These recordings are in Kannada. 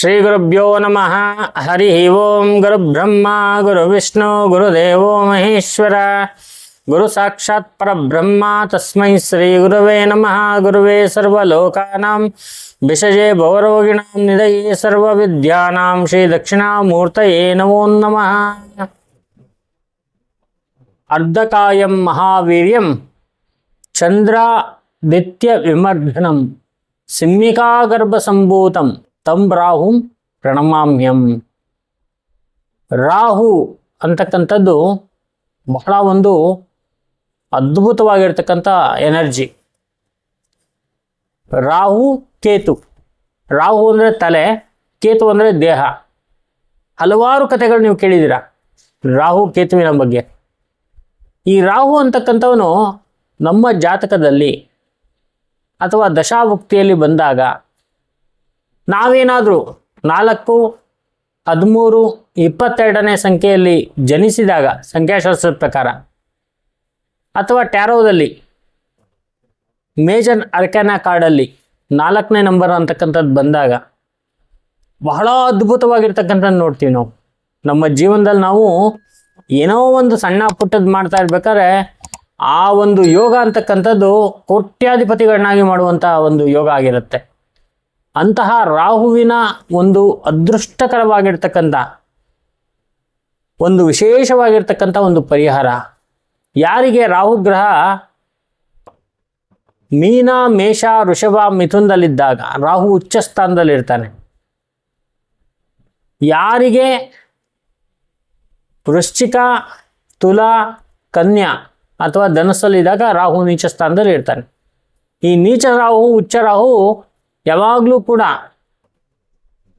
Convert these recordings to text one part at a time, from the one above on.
శ్రీ గురుభ్యో నమ హరి ఓం గురు బ్రహ్మ గురు విష్ణు గురుదేవో మహేశ్వర గురు సాక్షాత్ పరబ్రహ్మ తస్మై శ్రీ గురువే నమ గురువే సర్వలోకానాం విషజే భౌరవగిణాం నిదయే సర్వ విద్యానాం శ్రీ దక్షిణామూర్తయే నమో నమ అర్ధకాయం మహావీర్యం చంద్రాదిత్య విమర్ధనం సిమ్మికాగర్భ సంభూతం ತಂ ರಾಹುಂ ಪ್ರಣಮಾಮ್ಯಂ. ರಾಹು ಅಂತಕ್ಕಂಥದ್ದು ಬಹಳ ಒಂದು ಅದ್ಭುತವಾಗಿರ್ತಕ್ಕಂಥ ಎನರ್ಜಿ. ರಾಹು ಕೇತು. ರಾಹು ಅಂದರೆ ತಲೆ, ಕೇತು ಅಂದರೆ ದೇಹ. ಹಲವಾರು ಕಥೆಗಳು ನೀವು ಕೇಳಿದ್ದೀರಾ. ರಾಹು, ಕೇತುವಿನ ಬಗ್ಗೆ. ಈ ರಾಹು ಅಂತಕ್ಕಂಥವನು ನಮ್ಮ ಜಾತಕದಲ್ಲಿ ಅಥವಾ ದಶಾಭುಕ್ತಿಯಲ್ಲಿ ಬಂದಾಗ ನಾವೇನಾದರೂ ನಾಲ್ಕು, ಹದಿಮೂರು, ಇಪ್ಪತ್ತೆರಡನೇ ಸಂಖ್ಯೆಯಲ್ಲಿ ಜನಿಸಿದಾಗ ಸಂಖ್ಯಾಶಾಸ್ತ್ರದ ಪ್ರಕಾರ, ಅಥವಾ ಟ್ಯಾರೋದಲ್ಲಿ, ಮೇಜರ್ ಅರ್ಕ್ಯಾನ ಕಾರ್ಡಲ್ಲಿ ನಾಲ್ಕನೇ ನಂಬರ್ ಅಂತಕ್ಕಂಥದ್ದು ಬಂದಾಗ, ಬಹಳ ಅದ್ಭುತವಾಗಿರ್ತಕ್ಕಂಥದ್ದು ನೋಡ್ತೀವಿ ನಾವು. ನಮ್ಮ ಜೀವನದಲ್ಲಿ ನಾವು ಏನೋ ಒಂದು ಸಣ್ಣ ಪುಟ್ಟದ್ದು ಮಾಡ್ತಾ ಇರ್ಬೇಕಾದ್ರೆ, ಆ ಒಂದು ಯೋಗ ಅಂತಕ್ಕಂಥದ್ದು ಕೋಟ್ಯಾಧಿಪತಿಗಳನ್ನಾಗಿ ಮಾಡುವಂಥ ಒಂದು ಯೋಗ ಆಗಿರುತ್ತೆ. ಅಂತಹ ರಾಹುವಿನ ಒಂದು ಅದೃಷ್ಟಕರವಾಗಿರ್ತಕ್ಕಂಥ, ಒಂದು ವಿಶೇಷವಾಗಿರ್ತಕ್ಕಂಥ ಒಂದು ಪರಿಹಾರ. ಯಾರಿಗೆ ರಾಹು ಗ್ರಹ ಮೀನ, ಮೇಷ, ವೃಷಭ, ಮಿಥುನದಲ್ಲಿದ್ದಾಗ, ರಾಹು ಉಚ್ಚ ಸ್ಥಾನದಲ್ಲಿರ್ತಾನೆ. ಯಾರಿಗೆ ವೃಶ್ಚಿಕ, ತುಲಾ, ಕನ್ಯಾ ಅಥವಾ ಧನಸ್ಸಲ್ಲಿದ್ದಾಗ ರಾಹು ನೀಚ ಸ್ಥಾನದಲ್ಲಿ ಇರ್ತಾನೆ ಈ ನೀಚ ರಾಹು, ಉಚ್ಚ ರಾಹು ಯಾವಾಗಲೂ ಕೂಡ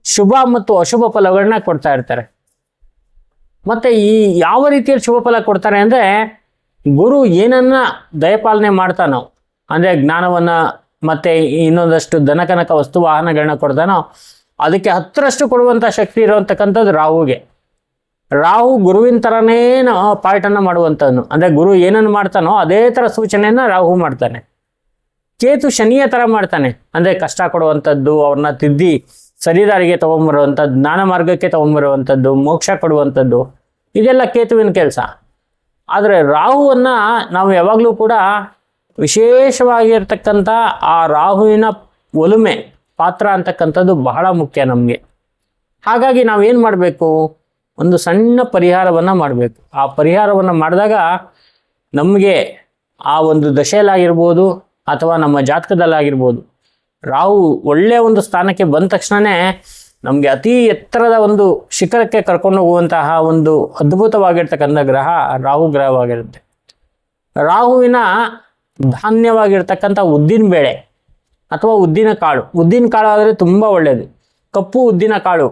ಶುಭ ಮತ್ತು ಅಶುಭ ಫಲಗಳನ್ನ ಕೊಡ್ತಾ ಇರ್ತಾರೆ. ಮತ್ತೆ ಈ ಯಾವ ರೀತಿಯಲ್ಲಿ ಶುಭ ಫಲ ಕೊಡ್ತಾರೆ ಅಂದರೆ ಗುರು ಏನನ್ನ ದಯಪಾಲನೆ ಮಾಡ್ತಾನೋ, ಅಂದರೆ ಜ್ಞಾನವನ್ನು ಮತ್ತೆ ಇನ್ನೊಂದಷ್ಟು ದನಕನಕ ವಸ್ತು ವಾಹನಗಳನ್ನ ಕೊಡ್ತಾನೋ, ಅದಕ್ಕೆ ಹತ್ತರಷ್ಟು ಕೊಡುವಂಥ ಶಕ್ತಿ ಇರುವಂತಕ್ಕಂಥದ್ದು ರಾಹುಗೆ. ರಾಹು ಗುರುವಿನ ಥರನೇ ಪಾಠನ ಮಾಡುವಂಥವನು ಅಂದರೆ ಗುರು ಏನನ್ನು ಮಾಡ್ತಾನೋ ಅದೇ ಥರ ಸೂಚನೆಯನ್ನು ರಾಹು ಮಾಡ್ತಾನೆ. ಕೇತು ಶನಿಯ ಥರ ಮಾಡ್ತಾನೆ. ಅಂದರೆ ಕಷ್ಟ ಕೊಡುವಂಥದ್ದು, ಅವ್ರನ್ನ ತಿದ್ದಿ ಸರಿದಾರಿಗೆ ತೊಗೊಂಬರುವಂಥದ್ದು, ಜ್ಞಾನ ಮಾರ್ಗಕ್ಕೆ ತೊಗೊಂಬರುವಂಥದ್ದು, ಮೋಕ್ಷ ಕೊಡುವಂಥದ್ದು, ಇದೆಲ್ಲ ಕೇತುವಿನ ಕೆಲಸ. ಆದರೆ ರಾಹುವನ್ನು ನಾವು ಯಾವಾಗಲೂ ಕೂಡ ವಿಶೇಷವಾಗಿರ್ತಕ್ಕಂಥ ಆ ರಾಹುವಿನ ಒಲುಮೆ, ಪಾತ್ರ ಅಂತಕ್ಕಂಥದ್ದು ಬಹಳ ಮುಖ್ಯ ನಮಗೆ. ಹಾಗಾಗಿ ನಾವೇನು ಮಾಡಬೇಕು? ಒಂದು ಸಣ್ಣ ಪರಿಹಾರವನ್ನು ಮಾಡಬೇಕು. ಆ ಪರಿಹಾರವನ್ನು ಮಾಡಿದಾಗ ನಮಗೆ ಆ ಒಂದು ದಶೆಯಲ್ಲಾಗಿರ್ಬೋದು ಅಥವಾ ನಮ್ಮ ಜಾತಕದಲ್ಲಾಗಿರ್ಬೋದು, ರಾಹು ಒಳ್ಳೆಯ ಒಂದು ಸ್ಥಾನಕ್ಕೆ ಬಂದ ತಕ್ಷಣವೇ ನಮಗೆ ಅತಿ ಎತ್ತರದ ಒಂದು ಶಿಖರಕ್ಕೆ ಕರ್ಕೊಂಡು ಹೋಗುವಂತಹ ಒಂದು ಅದ್ಭುತವಾಗಿರ್ತಕ್ಕಂಥ ಗ್ರಹ ರಾಹು ಗ್ರಹವಾಗಿರುತ್ತೆ. ರಾಹುವಿನ ಧಾನ್ಯವಾಗಿರ್ತಕ್ಕಂಥ ಉದ್ದಿನ ಬೇಳೆ ಅಥವಾ ಉದ್ದಿನ ಕಾಳು. ಉದ್ದಿನ ಕಾಳು ಆದರೆ ತುಂಬ ಒಳ್ಳೆಯದು ಕಪ್ಪು ಉದ್ದಿನ ಕಾಳು,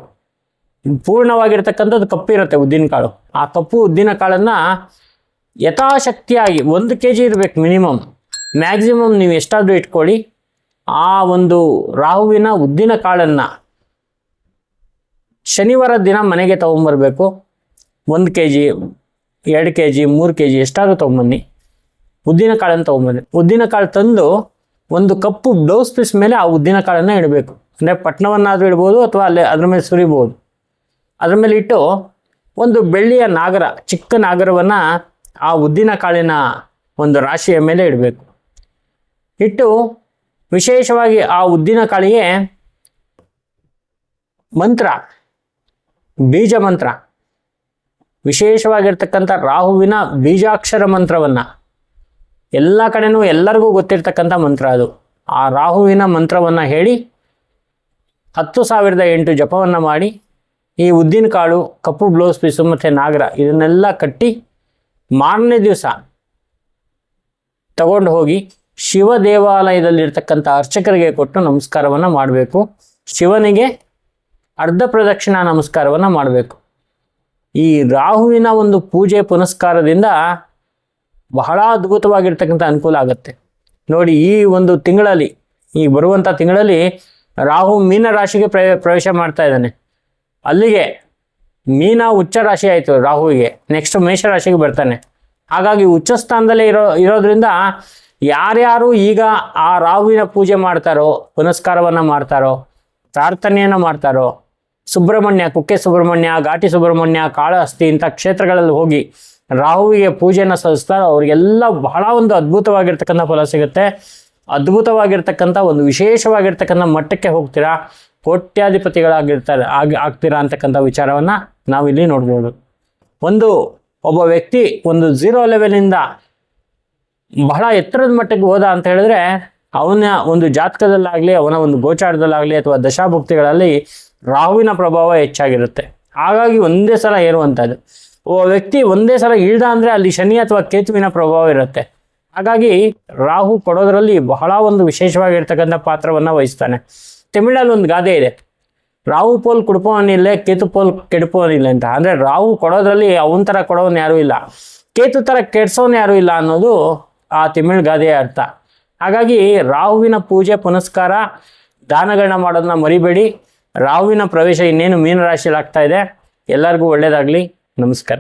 ಪೂರ್ಣವಾಗಿರ್ತಕ್ಕಂಥದ್ದು ಕಪ್ಪಿರುತ್ತೆ ಉದ್ದಿನ ಕಾಳು. ಆ ಕಪ್ಪು ಉದ್ದಿನ ಕಾಳನ್ನು ಯಥಾಶಕ್ತಿಯಾಗಿ ಒಂದು ಕೆ ಜಿ ಇರಬೇಕು ಮಿನಿಮಮ್. ಮ್ಯಾಕ್ಸಿಮಮ್ ನೀವು ಎಷ್ಟಾದರೂ ಇಟ್ಕೊಳ್ಳಿ, ಆ ಒಂದು ರಾಹುವಿನ ಉದ್ದಿನ ಕಾಳನ್ನು ಶನಿವಾರ ದಿನ ಮನೆಗೆ ತೊಗೊಂಬರ್ಬೇಕು. ಒಂದು ಕೆ ಜಿ ಎರಡು ಕೆ ಜಿ ಮೂರು ಕೆ ಜಿ ಎಷ್ಟಾದರೂ ತೊಗೊಂಬನ್ನಿ. ಉದ್ದಿನ ಕಾಳನ್ನು ತೊಗೊಂಬನ್ನಿ. ಉದ್ದಿನ ಕಾಳು ತಂದು ಒಂದು ಕಪ್ಪು ಬ್ಲೌಸ್ ಪೀಸ್ ಮೇಲೆ ಆ ಉದ್ದಿನ ಕಾಳನ್ನು ಇಡಬೇಕು. ಅಂದರೆ ಪಟ್ಣವನ್ನಾದರೂ ಇಡ್ಬೋದು ಅಥವಾ ಅಲ್ಲೇ ಅದ್ರ ಮೇಲೆ ಸುರಿಬೋದು. ಅದ್ರ ಮೇಲೆ ಇಟ್ಟು ಒಂದು ಬೆಳ್ಳಿಯ ನಾಗರ, ಚಿಕ್ಕ ನಾಗರವನ್ನು ಆ ಉದ್ದಿನ ಕಾಳಿನ ಒಂದು ರಾಶಿಯ ಮೇಲೆ ಇಡಬೇಕು. ಇಟ್ಟು ವಿಶೇಷವಾಗಿ ಆ ಉದ್ದಿನ ಕಾಳಿಗೆ ಮಂತ್ರ, ಬೀಜ ಮಂತ್ರ, ವಿಶೇಷವಾಗಿರ್ತಕ್ಕಂಥ ರಾಹುವಿನ ಬೀಜಾಕ್ಷರ ಮಂತ್ರವನ್ನು. ಎಲ್ಲ ಕಡೆನೂ ಎಲ್ಲರಿಗೂ ಗೊತ್ತಿರ್ತಕ್ಕಂಥ ಮಂತ್ರ ಅದು. ಆ ರಾಹುವಿನ ಮಂತ್ರವನ್ನು ಹೇಳಿ ಹತ್ತು ಸಾವಿರದ ಎಂಟು ಜಪವನ್ನು ಮಾಡಿ ಈ ಉದ್ದಿನ ಕಾಳು, ಕಪ್ಪು ಬ್ಲೌಸ್ ಪೀಸು ಮತ್ತು ನಾಗರ ಇದನ್ನೆಲ್ಲ ಕಟ್ಟಿ ಮಾರನೇ ದಿವಸ ತಗೊಂಡು ಹೋಗಿ ಶಿವ ದೇವಾಲಯದಲ್ಲಿರ್ತಕ್ಕಂಥ ಅರ್ಚಕರಿಗೆ ಕೊಟ್ಟು ನಮಸ್ಕಾರವನ್ನು ಮಾಡಬೇಕು. ಶಿವನಿಗೆ ಅರ್ಧ ಪ್ರದಕ್ಷಿಣಾ ನಮಸ್ಕಾರವನ್ನು ಮಾಡಬೇಕು. ಈ ರಾಹುವಿನ ಒಂದು ಪೂಜೆ ಪುನಸ್ಕಾರದಿಂದ ಬಹಳ ಅದ್ಭುತವಾಗಿರ್ತಕ್ಕಂಥ ಅನುಕೂಲ ಆಗುತ್ತೆ. ನೋಡಿ, ಈ ಒಂದು ತಿಂಗಳಲ್ಲಿ, ಈ ಬರುವಂಥ ತಿಂಗಳಲ್ಲಿ ರಾಹು ಮೀನ ರಾಶಿಗೆ ಪ್ರವೇ, ಪ್ರವೇಶ ಮಾಡ್ತಾ ಇದ್ದಾನೆ. ಅಲ್ಲಿಗೆ ಮೀನ ಉಚ್ಚ ರಾಶಿ ಆಯಿತು ರಾಹುವಿಗೆ. ನೆಕ್ಸ್ಟ್ ಮೇಷ ರಾಶಿಗೆ ಬರ್ತಾನೆ. ಹಾಗಾಗಿ ಉಚ್ಚ ಸ್ಥಾನದಲ್ಲೇ ಇರೋ, ಇರೋದ್ರಿಂದ ಯಾರ್ಯಾರು ಈಗ ಆ ರಾಹುವಿನ ಪೂಜೆ ಮಾಡ್ತಾರೋ, ಪುನಸ್ಕಾರವನ್ನು ಮಾಡ್ತಾರೋ, ಪ್ರಾರ್ಥನೆಯನ್ನು ಮಾಡ್ತಾರೋ, ಸುಬ್ರಹ್ಮಣ್ಯ, ಕುಕ್ಕೆ ಸುಬ್ರಹ್ಮಣ್ಯ, ಘಾಟಿ ಸುಬ್ರಹ್ಮಣ್ಯ ಕಾಳಹಸ್ತಿ ಇಂಥ ಕ್ಷೇತ್ರಗಳಲ್ಲಿ ಹೋಗಿ ರಾಹುವಿಗೆ ಪೂಜೆಯನ್ನು ಸಲ್ಲಿಸ್ತಾರೆ ಅವರಿಗೆಲ್ಲ ಬಹಳ ಒಂದು ಅದ್ಭುತವಾಗಿರ್ತಕ್ಕಂಥ ಫಲ ಸಿಗುತ್ತೆ. ಅದ್ಭುತವಾಗಿರ್ತಕ್ಕಂಥ ಒಂದು ವಿಶೇಷವಾಗಿರ್ತಕ್ಕಂಥ ಮಟ್ಟಕ್ಕೆ ಹೋಗ್ತೀರಾ, ಕೋಟ್ಯಾಧಿಪತಿಗಳಾಗಿರ್ತಾರೆ, ಆಗಿ ಆಗ್ತೀರಾ ಅಂತಕ್ಕಂಥ ವಿಚಾರವನ್ನು ನಾವಿಲ್ಲಿ ನೋಡ್ಬೋದು. ಒಂದು ಒಬ್ಬ ವ್ಯಕ್ತಿ ಒಂದು ಝೀರೋ ಲೆವೆಲಿಂದ ಬಹಳ ಎತ್ತರದ ಮಟ್ಟಕ್ಕೆ ಹೋದ ಅಂತ ಹೇಳಿದ್ರೆ, ಅವನ ಒಂದು ಜಾತಕದಲ್ಲಾಗಲಿ, ಅವನ ಒಂದು ಗೋಚಾರದಲ್ಲಾಗಲಿ ಅಥವಾ ದಶಾಭುಕ್ತಿಗಳಲ್ಲಿ ರಾಹುವಿನ ಪ್ರಭಾವ ಹೆಚ್ಚಾಗಿರುತ್ತೆ. ಹಾಗಾಗಿ ಒಂದೇ ಸಲ ಏರುವಂಥದ್ದು ಒಬ್ಬ ವ್ಯಕ್ತಿ ಒಂದೇ ಸಲ ಇಳ್ದ ಅಂದರೆ ಅಲ್ಲಿ ಶನಿ ಅಥವಾ ಕೇತುವಿನ ಪ್ರಭಾವ ಇರುತ್ತೆ. ಹಾಗಾಗಿ ರಾಹು ಕೊಡೋದ್ರಲ್ಲಿ ಬಹಳ ಒಂದು ವಿಶೇಷವಾಗಿರ್ತಕ್ಕಂಥ ಪಾತ್ರವನ್ನು ವಹಿಸ್ತಾನೆ. ತಮಿಳಲ್ಲಿ ಒಂದು ಗಾದೆ ಇದೆ. ರಾಹು ಪೋಲ್ ಕುಡ್ಪವನಿಲ್ಲ ಕೇತು ಪೋಲ್ ಕೆಡುಪವನಿಲ್ಲ ಅಂತ ಅಂದರೆ ರಾಹು ಕೊಡೋದ್ರಲ್ಲಿ ಅವನ ಥರ ಕೊಡೋನು ಯಾರೂ ಇಲ್ಲ. ಕೇತು ಥರ ಕೆಡ್ಸೋನು ಯಾರೂ ಇಲ್ಲ ಅನ್ನೋದು ಆ ತಿಮಿಳ್ ಗಾದೆಯ ಅರ್ಥ. ಹಾಗಾಗಿ ರಾಹುವಿನ ಪೂಜೆ ಪುನಸ್ಕಾರ ದಾನಗಳನ್ನ ಮಾಡೋದನ್ನ ಮರಿಬೇಡಿ. ರಾಹುವಿನ ಪ್ರವೇಶ ಇನ್ನೇನು ಮೀನರಾಶಿಯಲ್ಲಿ ಆಗ್ತಾ ಇದೆ. ಎಲ್ಲರಿಗೂ ಒಳ್ಳೆಯದಾಗಲಿ ನಮಸ್ಕಾರ.